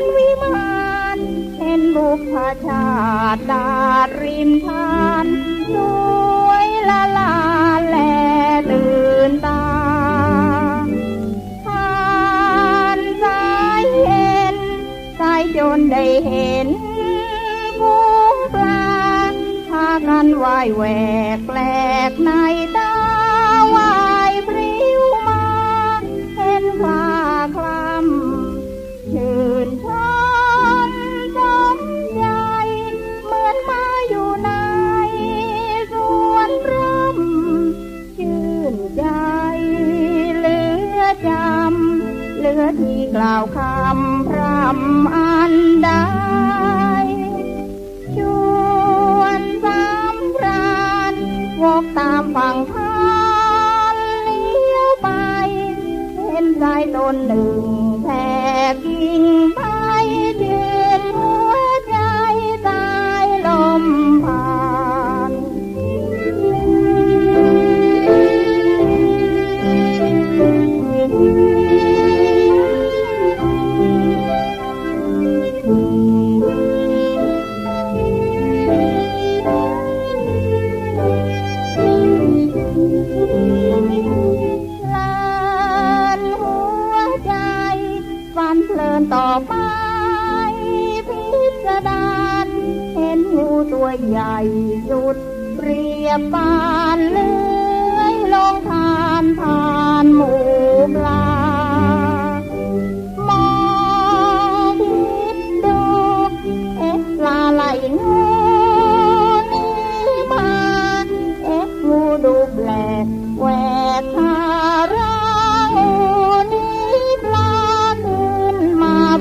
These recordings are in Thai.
สวนวิมานเห็นบุพชาติดาดริมทานสวยละลาแลตื่นตาผ่านสายเห็นสายจนได้เห็นฟูงปลาพากันว่ายแหวกแปลกในต ลือที่กล่าวคำพร่ำอันใดชวนสำรานวกตามฝั่งพานเลี้ยวไป เห็นใจต้นหนึ่ง เพลินต่อไปพิสดารเห็นงูตัวใหญ่สุดเรียบปานเลื้อยลงทานผ่านหมู่ปลามองคิดดูเอ๊ะปลาไหลงูนี่มาเอ๊ะงูดูแปลกแหว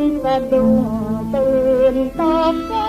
นสะดุ้งตื่นตกใจ